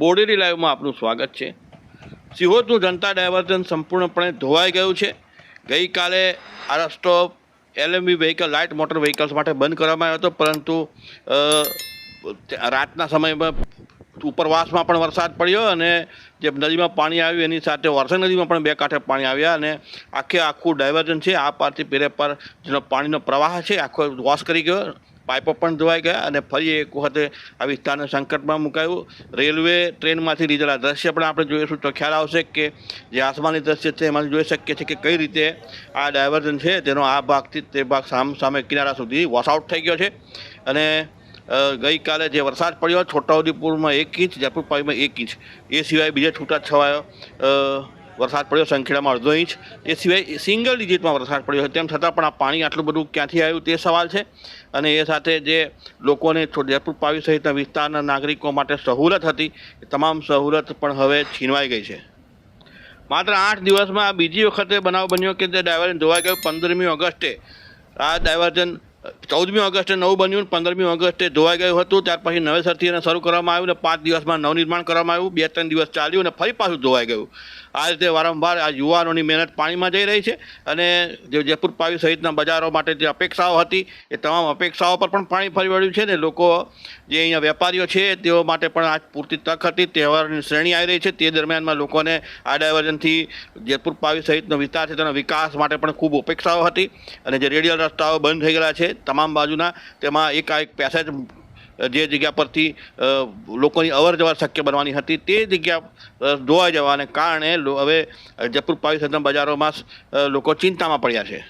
બોડેલી લાઈવમાં આપનું સ્વાગત છે. સિહોરનું જનતા ડાયવર્ઝન સંપૂર્ણપણે ધોવાઈ ગયું છે. ગઈકાલે આ રસ્તો LMV vehicle light motor vehicles માટે બંધ કરવામાં આવ્યો હતો, પરંતુ રાતના સમયમાં ઉપરવાસમાં પણ વરસાદ પડ્યો અને જે નદીમાં પાણી આવ્યું એની સાથે વરસાદ નદીમાં પણ બે કાંઠે પાણી આવ્યા અને આખે આખું ડાયવર્ઝન છે. આ પારથી પેરે પર જેનો પાણીનો પ્રવાહ છે, આખો વોશ કરી ગયો. પાઇપો પણ ધોવાઈ ગયા અને ફરી એક વખતે આ વિસ્તારને સંકટમાં મુકાયું. રેલવે ટ્રેનમાંથી લીધેલા દ્રશ્ય પણ આપણે જોઈશું. તો ખ્યાલ આવશે કે જે આસમાની દ્રશ્ય છે એમાંથી જોઈ શકીએ છીએ કે કઈ રીતે આ ડાયવર્ઝન છે તેનો આ ભાગથી તે ભાગ સામ સામે કિનારા સુધી વોશઆઉટ થઈ ગયો છે. અને ગઈકાલે જે વરસાદ પડ્યો છોટાઉદેપુરમાં એક ઇંચ જયપુર પાવીમાં એક ઇંચ. એ સિવાય બીજા છૂટા છવાયો અ, વરસાદ પડ્યો સંખેડામાં અડધો ઇંચ. એ સિવાય સિંગલ ડિજિટમાં વરસાદ પડ્યો છે. તેમ છતાં પણ આ પાણી આટલું બધું ક્યાંથી આવ્યું તે સવાલ છે. અને એ સાથે જે લોકોને જયપુર પાવી સહિતના વિસ્તારના નાગરિકો માટે સહુલત હતી, એ તમામ સહુલત પણ હવે છીનવાઈ ગઈ છે. માત્ર આઠ દિવસમાં બીજી વખતે બનાવ બન્યો કે તે ડાયવર્જન ધોવાઈ ગયું, પંદરમી ઓગસ્ટે. આ ડાયવર્જન ચૌદમી ઓગસ્ટે નવું બન્યું પંદરમી ઓગસ્ટે ધોવાઈ ગયું હતું. ત્યાર પછી નવેસરથી એને શરૂ કરવામાં આવ્યું ને પાંચ દિવસમાં નવનિર્માણ કરવામાં આવ્યું. બે ત્રણ દિવસ ચાલ્યું અને ફરી પાછું ધોવાઈ ગયું. આ રીતે વારંવાર આ યુવાનોની મહેનત પાણીમાં જઈ રહી છે અને જે જયપુર પાવી સહિતના બજારો માટે જે અપેક્ષાઓ હતી, એ તમામ અપેક્ષાઓ પર પણ પાણી ફરી વળ્યું છે ને લોકો જે અહીંયા વેપારીઓ છે, તેઓ માટે પણ આજ પૂરતી તક હતી. તહેવારની શ્રેણી આવી રહી છે. તે દરમિયાનમાં લોકોને આ ડાયવર્ઝનથી જયપુર પાવી સહિતનો વિસ્તાર છે તેના વિકાસ માટે પણ ખૂબ અપેક્ષાઓ હતી અને જે રેડિયલ રસ્તાઓ બંધ થઈ ગયેલા છે તમામ બાજુના તેમાં એકાએક પેસેજ જે જગ્યા પરથી લોકોની અવર જવર શક્ય બનવાની હતી તે જગ્યા ધોવાઈ જવાને કારણે હવે જયપુર પાવી સદન બજારોમાં લોકો ચિંતામાં પડ્યા છે.